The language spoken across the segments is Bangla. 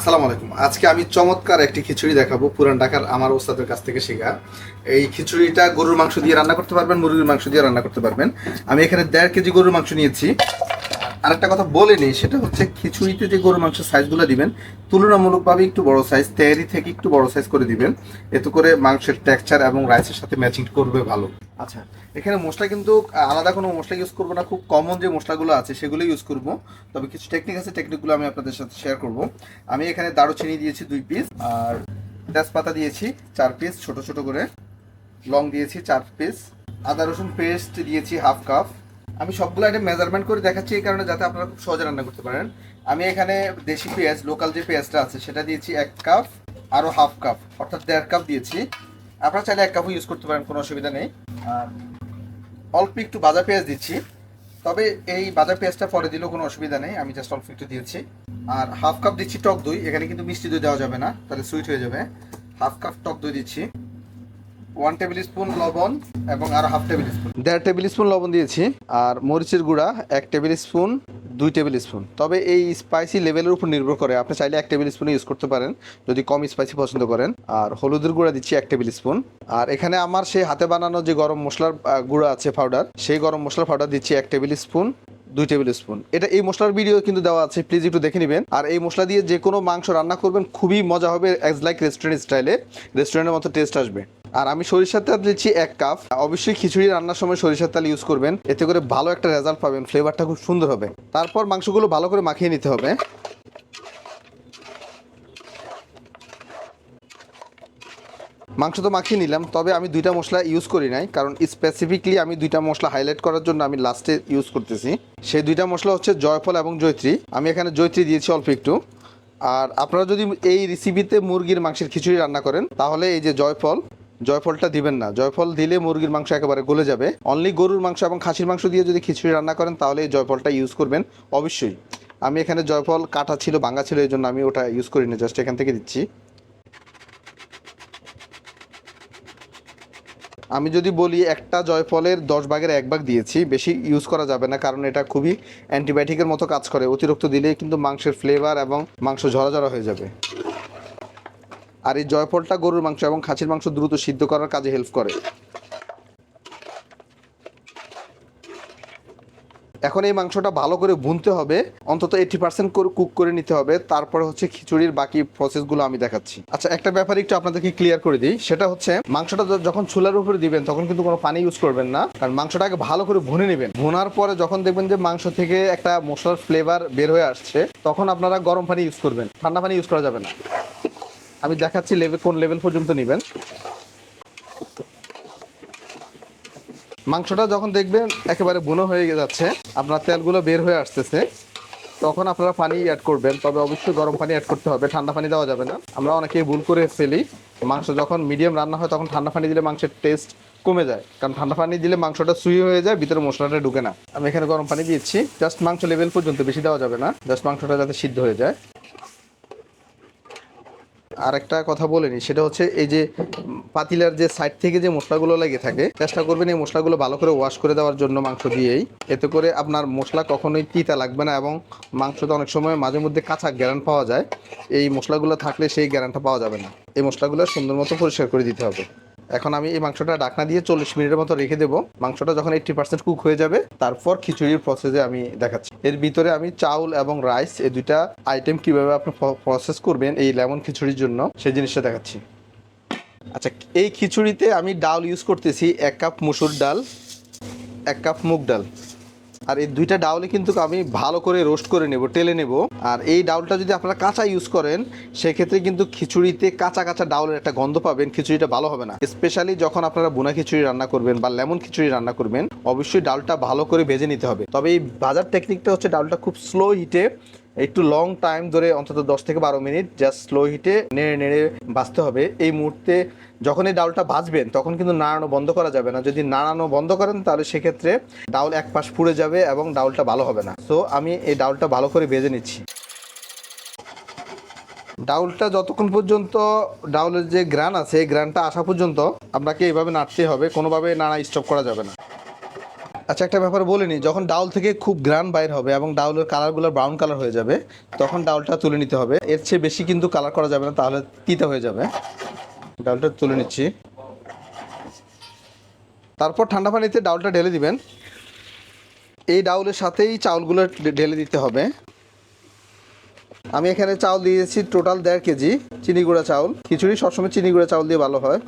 আসসালামু আলাইকুম। আজকে আমি চমৎকার একটি খিচুড়ি দেখাবো পুরান ঢাকার আমার ওস্তাদের কাছ থেকে শেখা। এই খিচুড়িটা গরুর মাংস দিয়ে রান্না করতে পারবেন, মুরগির মাংস দিয়ে রান্না করতে পারবেন। আমি এখানে দেড় কেজি গরুর মাংস নিয়েছি। আরেকটা কথা বলে নিই সেটা হচ্ছে খিচুড়িতে যে গরুর মাংসের সাইজগুলো দিবেন তুলনামূলকভাবে একটু বড় সাইজ তেয়ারি থেকে একটু বড় সাইজ করে দিবেন। এতে করে মাংসের টেক্সচার এবং রাইসের সাথে ম্যাচিং করবে ভালো। আচ্ছা। এখানে মশলা কিন্তু আলাদা কোনো মশলা ইউজ করব না খুব কমন যে মশলাগুলো আছে সেগুলো ইউজ করব। তবে কিছু টেকনিক আছে টেকনিকগুলো আমি আপনাদের সাথে শেয়ার করব। আমি এখানে দারুচিনি দিয়েছি দুই পিস আর তেজপাতা দিয়েছি চার পিস ছোট ছোট করে। লং দিয়েছি চার পিস আদা রসুন পেস্ট দিয়েছি হাফ কাপ আমি সবগুলো আইটেম মেজারমেন্ট করে দেখাচ্ছি এই কারণে যাতে আপনারা খুব সহজে রান্না করতে পারেন। আমি এখানে দেশি পেঁয়াজ লোকাল যে পেঁয়াজটা আছে, সেটা দিয়েছি এক কাপ আরও হাফ কাপ অর্থাৎ দেড় কাপ দিয়েছি। আপনারা চাইলে এক কাপও ইউজ করতে পারেন, কোনো অসুবিধা নেই। আর অল্প একটু ভাজা পেঁয়াজ দিচ্ছি। তবে এই ভাজা পেঁয়াজটা পরে দিলেও কোনো অসুবিধা নেই, আমি জাস্ট অল্প একটু দিয়েছি। আর হাফ কাপ দিচ্ছি টক দই, এখানে কিন্তু মিষ্টি দই দেওয়া যাবে না, তাহলে সুইট হয়ে যাবে। হাফ কাপ টক দই দিচ্ছি। ওয়ান টেবিল স্পুন লবণ এবং আর হাফ টেবিল স্পুন দেড় টেবিল স্পুন লবণ দিয়েছি, আর মরিচের গুঁড়া এক টেবিল স্পুন দুই টেবিল স্পুন তবে এই স্পাইসি লেভেলের উপর নির্ভর করে, আপনি চাইলে এক টেবিল স্পুন ইউজ করতে পারেন, যদি কম স্পাইসি পছন্দ করেন। আর হলুদের গুঁড়া দিচ্ছি এক টেবিল স্পুন আর এখানে আমার সেই হাতে বানানো যে গরম মশলার গুঁড়া আছে পাউডার সেই গরম মশলার পাউডার দিচ্ছি এক টেবিল স্পুন দুই টেবিল স্পুন এটা এই মশলার ভিডিও কিন্তু দেওয়া আছে প্লিজ একটু দেখে নেবেন। আর এই মশলা দিয়ে যে কোনো মাংস রান্না করবেন, খুবই মজা হবে অ্যাজ লাইক রেস্টুরেন্ট স্টাইলে রেস্টুরেন্টের মতো টেস্ট আসবে। আর আমি সরিষার তেল দিচ্ছি এক কাপ। অবশ্যই খিচুড়ি রান্নার সময় সরিষার তেল ইউজ করবেন। এতে করে ভালো একটা রেজাল্ট পাবেন ফ্লেভারটা খুব সুন্দর হবে। তারপর মাংসগুলো ভালো করে মাখিয়ে নিতে হবে। মাংস তো মাখিয়ে নিলাম, তবে আমি দুইটা মশলা ইউজ করি নাই, কারণ স্পেসিফিকলি আমি দুইটা মশলা হাইলাইট করার জন্য আমি লাস্টে ইউজ করতেছি। সেই দুইটা মশলা হচ্ছে জয়ফল এবং জৈত্রী। আমি এখানে জৈত্রী দিয়েছি অল্প একটু। আর আপনারা যদি এই রেসিপিতে মুরগির মাংসের খিচুড়ি রান্না করেন, তাহলে এই যে জয়ফল জয়ফলটা দিবেন না। জয়ফল দিলে মুরগির মাংস একেবারে গলে যাবে। অনলি গরুর মাংস এবং খাসির মাংস দিয়ে যদি খিচুড়ি রান্না করেন, তাহলে এই জয়ফলটা ইউজ করবেন। অবশ্যই। আমি এখানে জয়ফল কাটা ছিল, ভাঙা ছিল, এই জন্য আমি ওটা ইউজ করি না জাস্ট এখান থেকে দিচ্ছি। আমি যদি বলি একটা জয়ফলের দশ ভাগের এক ভাগ দিয়েছি, বেশি ইউজ করা যাবে না, কারণ এটা খুবই অ্যান্টিবায়োটিকের মতো কাজ করে। অতিরিক্ত দিলে কিন্তু মাংসের ফ্লেভার এবং মাংস ঝরা ঝরা হয়ে যাবে। আর এই জয়ফলটা গরুর মাংস এবং খাসির মাংস দ্রুত সিদ্ধ করার কাজে হেল্প করে। এখন এই মাংসটা ভালো করে ভুনতে হবে, অন্তত এইটি পার্সেন্ট করে কুক করে নিতে হবে, তারপরে হচ্ছে খিচুড়ির বাকি প্রসেসগুলো আমি দেখাচ্ছি। আচ্ছা একটা ব্যাপার একটু আপনাদেরকে ক্লিয়ার করে দিই, সেটা হচ্ছে মাংসটা যখন চুলার উপরে দিবেন, তখন কিন্তু কোনো পানি ইউজ করবেন না, কারণ মাংসটাকে ভালো করে ভুনে নেবেন। ভুনার পরে যখন দেখবেন যে মাংস থেকে একটা মশলার ফ্লেভার বের হয়ে আসছে, তখন আপনারা গরম পানি ইউজ করবেন। ঠান্ডা পানি ইউজ করা যাবে না। আমি দেখাচ্ছি লেভেল কোন লেভেল পর্যন্ত নেবেন। মাংসটা যখন দেখবেন একেবারে বুনো হয়ে যাচ্ছে, আপনার তেলগুলো বের হয়ে আসতেছে, তখন আপনারা পানি অ্যাড করবেন, তবে অবশ্যই গরম পানি অ্যাড করতে হবে, ঠান্ডা পানি দেওয়া যাবে না। আমরা অনেকেই ভুল করে ফেলি, মাংস যখন মিডিয়াম রান্না হয় তখন ঠান্ডা পানি দিলে মাংসের টেস্ট কমে যায়, কারণ ঠান্ডা পানি দিলে মাংসটা সুই হয়ে যায়, ভিতরে মশলাটা ঢুকে না। আমি এখানে গরম পানি দিয়েছি জাস্ট মাংস লেভেল পর্যন্ত, বেশি দেওয়া যাবে না জাস্ট মাংসটা যাতে সিদ্ধ হয়ে যায়। আর একটা কথা নিই সেটা হচ্ছে এই যে পাতিলার যে সাইড থেকে যে মশলাগুলো লেগে থাকে, চেষ্টা করবেন এই মশলাগুলো ভালো করে ওয়াশ করে দেওয়ার জন্য মাংস দিয়েই। এতে করে আপনার মশলা কখনোই তিতা লাগবে না এবং মাংসটা অনেক সময় মাঝে মধ্যে কাঁচা গ্যারান পাওয়া যায়। এই মশলাগুলো থাকলে সেই গ্যারানটা পাওয়া যাবে না। এই মশলাগুলো সুন্দর মতো পরিষ্কার করে দিতে হবে। এখন আমি এই মাংসটা ডাকনা দিয়ে চল্লিশ মিনিটের মতো রেখে দেবো। মাংসটা যখন এইট্টি পার্সেন্ট কুক হয়ে যাবে, তারপর খিচুড়ির প্রসেসে আমি দেখাচ্ছি। এর ভিতরে আমি চাউল এবং রাইস এই দুইটা আইটেম কীভাবে আপনি প্রসেস করবেন এই লেমন খিচুড়ির জন্য, সেই জিনিসটা দেখাচ্ছি। আচ্ছা এই খিচুড়িতে আমি ডাল ইউজ করতেছি এক কাপ মুসুর ডাল, এক কাপ মুগ ডাল। আর এই দুইটা ডাউলে কিন্তু আমি ভালো করে রোস্ট করে নেব, টেলে নেব। আর এই ডাউলটা যদি আপনারা কাঁচা ইউজ করেন, সেক্ষেত্রে কিন্তু খিচুড়িতে কাঁচা কাঁচা ডাউলের একটা গন্ধ পাবেন, খিচুড়িটা ভালো হবে না। স্পেশালি যখন আপনারা বোনা খিচুড়ি রান্না করবেন বা লেমন খিচুড়ি রান্না করবেন, অবশ্যই ডালটা ভালো করে ভেজে নিতে হবে। তবে এই বাজার টেকনিকটা হচ্ছে ডালটা খুব স্লো হিটে একটু লং টাইম ধরে অন্তত দশ থেকে বারো মিনিট জাস্ট স্লো হিটে নেড়ে নেড়ে বাঁচতে হবে। এই মুহূর্তে যখন এই ডাউলটা ভাজবেন তখন কিন্তু নাড়ানো বন্ধ করা যাবে না। যদি নাড়ানো বন্ধ করেন, তাহলে সেক্ষেত্রে ডাউল এক পাশ পুড়ে যাবে এবং ডাউলটা ভালো হবে না। সো আমি এই ডাউলটা ভালো করে ভেজে নিচ্ছি। ডাউলটা যতক্ষণ পর্যন্ত ডাউলের যে গ্রান আছে, এই গ্রানটা আসা পর্যন্ত আপনাকে এইভাবে নাড়তে হবে। কোনোভাবে নাড়া স্টপ করা যাবে না। আচ্ছা একটা ব্যাপার বলে নিই যখন ডাউল থেকে খুব গ্রান বাইর হবে এবং ডাউলের কালারগুলো ব্রাউন কালার হয়ে যাবে, তখন ডাউলটা তুলে নিতে হবে। এর চেয়ে বেশি কিন্তু কালার করা যাবে না, তাহলে তিতা হয়ে যাবে। ডাউলটা তুলে নিচ্ছি। তারপর ঠান্ডা পানিতে ডাউলটা ঢেলে দিবেন। এই ডাউলের সাথেই চাউলগুলো ঢেলে দিতে হবে। আমি এখানে চাউল দিয়েছি টোটাল দেড় কেজি চিনি গুঁড়া চাউল। খিচুড়ি সবসময় চিনি গুঁড়া চাউল দিয়ে ভালো হয়।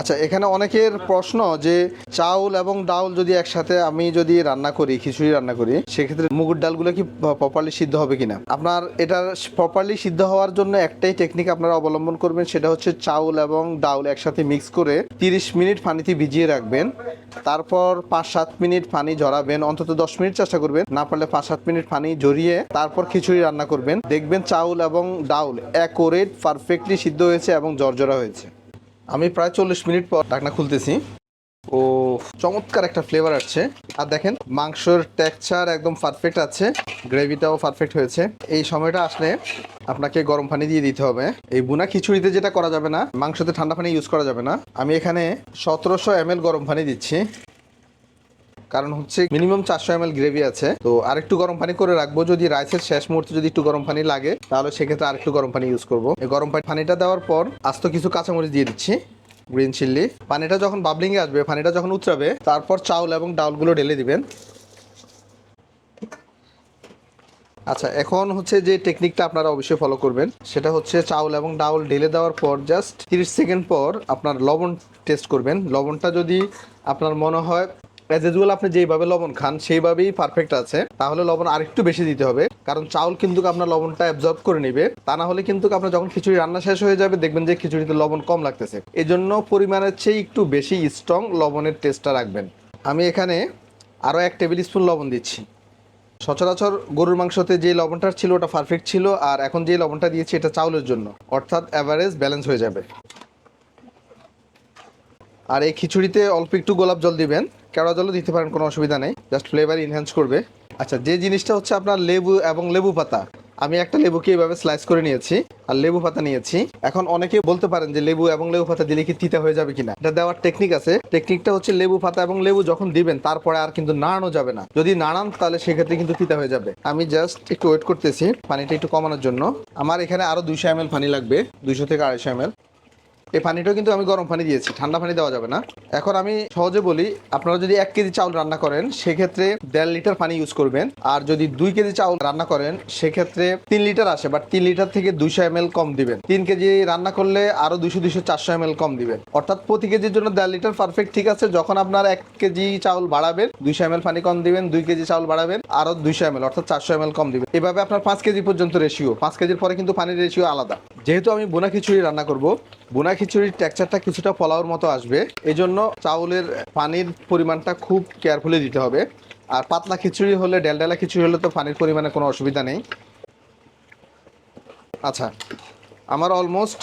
আচ্ছা এখানে অনেকের প্রশ্ন যে চাউল এবং ডাউল যদি একসাথে আমি যদি রান্না করি, খিচুড়ি রান্না করি, সেক্ষেত্রে মুগুর ডালগুলো কি প্রপারলি সিদ্ধ হবে কিনা? আপনার এটা প্রপারলি সিদ্ধ হওয়ার জন্য একটাই টেকনিক আপনারা অবলম্বন করবেন, সেটা হচ্ছে চাউল এবং ডাউল একসাথে মিক্স করে তিরিশ মিনিট পানিতে ভিজিয়ে রাখবেন, তারপর পাঁচ সাত মিনিট পানি ঝরাবেন, অন্তত দশ মিনিট চেষ্টা করবেন, না পারলে পাঁচ সাত মিনিট পানি ঝরিয়ে তারপর খিচুড়ি রান্না করবেন। দেখবেন চাউল এবং ডাউল অ্যাকোরেট পারফেক্টলি সিদ্ধ হয়েছে এবং জর্জরা হয়েছে। আমি প্রায় চল্লিশ মিনিট পর ঢাকনা খুলতেছি। ও, চমৎকার একটা ফ্লেভার আসছে। আর দেখেন, মাংসর টেক্সচার একদম পারফেক্ট আছে। গ্রেভিটাও পারফেক্ট হয়েছে। এই সময়টা আসলে আপনাকে গরম পানি দিয়ে দিতে হবে। এই বুনা খিচুড়িতে যেটা করা যাবে না, মাংসতে ঠান্ডা পানি ইউজ করা যাবে না। আমি এখানে সতেরোশো এম গরম পানি দিচ্ছি। কারণ হচ্ছে মিনিমাম চারশো এম গ্রেভি আছে। তো আরেকটু গরম পানি করে রাখব। যদি রাইসের শেষ মুহূর্তে যদি একটু গরম পানি লাগে, তাহলে সেক্ষেত্রে আরেকটু গরম পানি ইউজ করব। এই গরম পানি পানিটা দেওয়ার পর আস্ত কিছু কাঁচামরিচ দিয়ে দিচ্ছি গ্রিন চিল্লি পানিটা যখন বাবলিং এ আসবে, পানিটা যখন উতরাবে, তারপর চাউল এবং ডাউলগুলো ঢেলে দিবেন। আচ্ছা এখন হচ্ছে যে টেকনিকটা আপনারা অবশ্যই ফলো করবেন, সেটা হচ্ছে চাউল এবং ডাউল ঢেলে দেওয়ার পর জাস্ট তিরিশ সেকেন্ড পর আপনার লবণ টেস্ট করবেন। লবণটা যদি আপনার মনে হয় অ্যাজ ইউজুয়াল আপনি যেইভাবে লবণ খান, সেইভাবেই পারফেক্ট আছে। তাহলে লবণ আরেকটু বেশি দিতে হবে। কারণ চাউল কিন্তু আপনার লবণটা অ্যাবজর্ব করে নেবে। তা না হলে কিন্তু আপনার যখন খিচুড়ি রান্না শেষ হয়ে যাবে, দেখবেন যে খিচুড়িতে লবণ কম লাগতেছে। এই জন্য পরিমাণের চেয়ে একটু বেশি স্ট্রং লবণের টেস্টটা রাখবেন। আমি এখানে আরও এক টেবিল স্পুন লবণ দিচ্ছি। সচরাচর গরুর মাংসতে যে লবণটা ছিল, ওটা পারফেক্ট ছিল, আর এখন যে লবণটা দিয়েছি, এটা চাউলের জন্য। অর্থাৎ অ্যাভারেজ ব্যালেন্স হয়ে যাবে। আর এই খিচুড়িতে অল্প একটু গোলাপ জল দিবেন। কেওড়া জলও দিতে পারেন, কোনো অসুবিধা নেই। জাস্ট ফ্লেভার ইনহ্যান্স করবে। আচ্ছা যে জিনিসটা হচ্ছে আপনার লেবু এবং লেবু পাতা। আমি একটা লেবুকে এইভাবে স্লাইস করে নিয়েছি আর লেবু পাতা নিয়েছি। এখন অনেকে বলতে পারেন যে লেবু এবং লেবু পাতা দিলে কি তিতা হয়ে যাবে কিনা। এটা দেওয়ার টেকনিক আছে। টেকনিকটা হচ্ছে লেবু পাতা এবং লেবু যখন দিবেন, তারপরে আর কিন্তু নাড়ানো যাবে না। যদি নাড়ান, তাহলে সেক্ষেত্রে কিন্তু তিতা হয়ে যাবে। আমি জাস্ট একটু ওয়েট করতেছি, পানিটা একটু কমানোর জন্য। আমার এখানে আরও দুইশো এম পানি লাগবে, দুইশো থেকে আড়াইশো এম এই পানিটাও কিন্তু আমি গরম পানি দিয়েছি, ঠান্ডা পানি দেওয়া যাবে না। এখন আমি সহজে বলি, আপনারা যদি এক কেজি চাউল রান্না করেন, সেক্ষেত্রে দেড় লিটার পানি ইউজ করবেন। আর যদি দুই কেজি চাউল রান্না করেন, সেক্ষেত্রে তিন লিটার আসে বাট তিন লিটার থেকে দুইশো এম কম দিবেন। তিন কেজি রান্না করলে আরও দুইশো দুইশো, চারশো এম কম দিবেন। অর্থাৎ প্রতি কেজির জন্য দেড় লিটার পারফেক্ট ঠিক আছে, যখন আপনার এক কেজি চাউল বাড়াবেন, দুইশো এম পানি কম দিবেন, দুই কেজি চাউল বাড়াবেন, আরও দুইশো এম অর্থাৎ চারশো এম কম দিবেন। এভাবে আপনার পাঁচ কেজি পর্যন্ত রেশিও পাঁচ কেজির পরে কিন্তু পানির রেশিও আলাদা। যেহেতু আমি বোনা খিচুড়ি রান্না করব বোনা খিচুড়ির টেক্সচারটা কিছুটা পোলাওর মতো আসবে। এই জন্য চাউলের পানির পরিমাণটা খুব কেয়ারফুলি দিতে হবে। আর পাতলা খিচুড়ি হলে, ডেলডেলা খিচুড়ি হলে তো পানির পরিমাণে কোনো অসুবিধা নেই। আচ্ছা আমার অলমোস্ট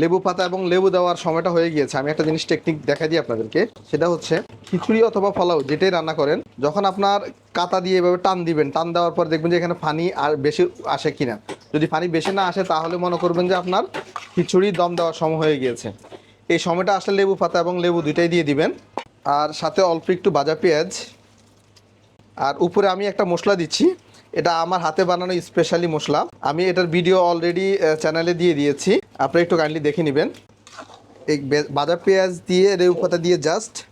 লেবু পাতা এবং লেবু দেওয়ার সময়টা হয়ে গিয়েছে। আমি একটা জিনিস টেকনিক দেখা দিই আপনাদেরকে। সেটা হচ্ছে খিচুড়ি অথবা পোলাও, যেটাই রান্না করেন, যখন আপনার কাতা দিয়ে এভাবে টান দিবেন, টান দেওয়ার পর দেখবেন যে এখানে পানি আর বেশি আসে কিনা। যদি পানি বেশি না আসে, তাহলে মনে করবেন যে আপনার খিচুড়ি দম দেওয়ার সময় হয়ে গিয়েছে। এই সময়টা আসলে লেবু পাতা এবং লেবু দুইটাই দিয়ে দিবেন। আর সাথে অল্প একটু ভাজা পেঁয়াজ। আর উপরে আমি একটা মশলা দিচ্ছি। এটা আমার হাতে বানানো স্পেশালি মশলা। আমি এটার ভিডিও অলরেডি চ্যানেলে দিয়ে দিয়েছি। আপনারা একটু কাইন্ডলি দেখে নেবেন। এই বে- ভাজা পেঁয়াজ দিয়ে, লেবু পাতা দিয়ে জাস্ট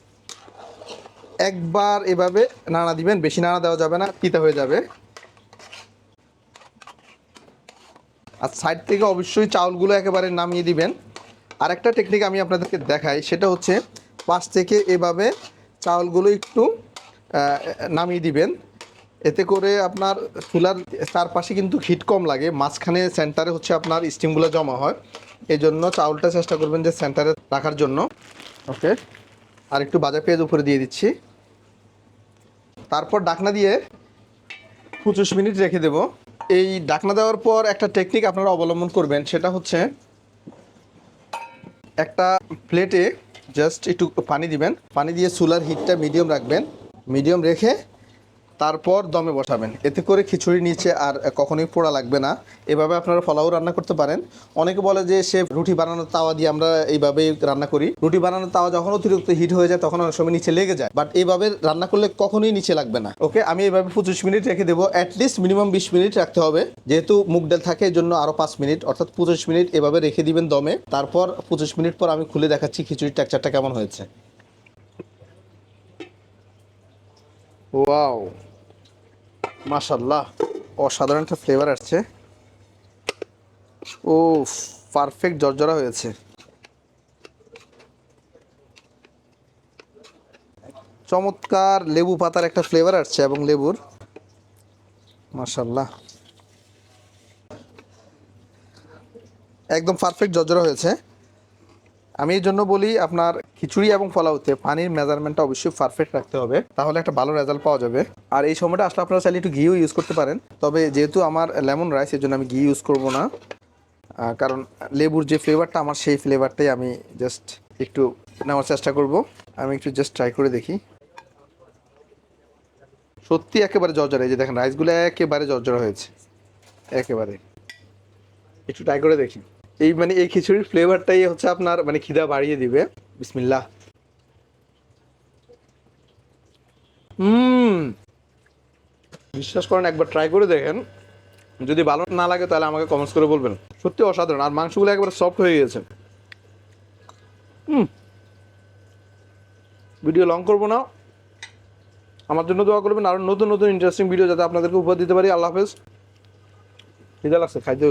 একবার এভাবে নাড়া দিবেন। বেশি নাড়া দেওয়া যাবে না, তিতা হয়ে যাবে। আর সাইড থেকে অবশ্যই চাউলগুলো একেবারে নামিয়ে দিবেন। আর একটা টেকনিক আমি আপনাদেরকে দেখাই, সেটা হচ্ছে পাশ থেকে এভাবে চাউলগুলো একটু নামিয়ে দিবেন। এতে করে আপনার চুলার চারপাশে কিন্তু হিট কম লাগে, মাঝখানে সেন্টারে হচ্ছে আপনার স্টিমগুলো জমা হয়। এই জন্য চাউলটা চেষ্টা করবেন যে সেন্টারে রাখার জন্য। ওকে আর একটু বাজা পেঁয়াজ উপরে দিয়ে দিচ্ছি। তারপর ডাকনা দিয়ে পঁচিশ মিনিট রেখে দেব। এই ডাকনা দেওয়ার পর একটা টেকনিক আপনারা অবলম্বন করবেন, সেটা হচ্ছে একটা প্লেটে জাস্ট একটু পানি দিবেন। পানি দিয়ে চুলার হিটটা মিডিয়াম রাখবেন। মিডিয়াম রেখে তারপর দমে বসাবেন। এতে করে খিচুড়ি নিচে আর কখনোই পোড়া লাগবে না। এভাবে আপনারা ফলাও রান্না করতে পারেন। অনেকে বলে যে সে রুটি বানানোর তাওয়া দিয়ে আমরা এইভাবে রান্না করি। রুটি বানানোর তাওয়া যখন অতিরিক্ত হিট হয়ে যায়, তখন অনেক সময় নিচে লেগে যায়। বাট এইভাবে রান্না করলে কখনোই নিচে লাগবে না। ওকে, আমি এইভাবে পঁচিশ মিনিট রেখে দেবো। অ্যাটলিস্ট মিনিমাম বিশ মিনিট রাখতে হবে। যেহেতু মুগ ডাল থাকে এর জন্য আরও পাঁচ মিনিট। অর্থাৎ পঁচিশ মিনিট এভাবে রেখে দিবেন দমে। তারপর পঁচিশ মিনিট পর আমি খুলে দেখাচ্ছি খিচুড়ির টেক্সচারটা কেমন হয়েছে। ওয়াও মাশাল্লাহ অসাধারণ একটা ফ্লেভার আসছে। ও পারফেক্ট জর্জরা হয়েছে। চমৎকার লেবু পাতার একটা ফ্লেভার আসছে এবং লেবুর। মাশাল্লাহ একদম পারফেক্ট জর্জরা হয়েছে। আমি এই জন্য বলি, আপনার খিচুড়ি এবং পোলাওতে পানির মেজারমেন্টটা অবশ্যই পারফেক্ট রাখতে হবে। তাহলে একটা ভালো রেজাল্ট পাওয়া যাবে। আর এই সময়টা আসলে আপনারা চাইলে একটু ঘিও ইউজ করতে পারেন। তবে যেহেতু আমার লেমন রাইস এর জন্য আমি ঘি ইউজ করব না। কারণ লেবুর যে ফ্লেভারটা আমার সেই ফ্লেভারটাই আমি জাস্ট একটু নেওয়ার চেষ্টা করব। আমি একটু জাস্ট ট্রাই করে দেখি। সত্যি একেবারে জর্জরা এই যে দেখেন রাইসগুলো একেবারে জর্জরা হয়েছে। একেবারে। একটু ট্রাই করে দেখি। এই মানে এই খিচুড়ির ফ্লেভারটাই হচ্ছে আপনার মানে খিদা বাড়িয়ে দিবে। বিসমিল্লাহ। হুম। বিশ্বাস করেন, একবার ট্রাই করে দেখেন। যদি ভালো না লাগে তাহলে আমাকে কমেন্টস করে বলবেন। সত্যি অসাধারণ। আর মাংসগুলো একবার সফট হয়ে গেছে। হুম। ভিডিও লং করব না। আমার জন্য দোয়া করবেন। আরও নতুন নতুন ইন্টারেস্টিং ভিডিও যাতে আপনাদেরকে উপহার দিতে পারি। আল্লাহ হাফেজ। খিদা লাগছে, খাইতে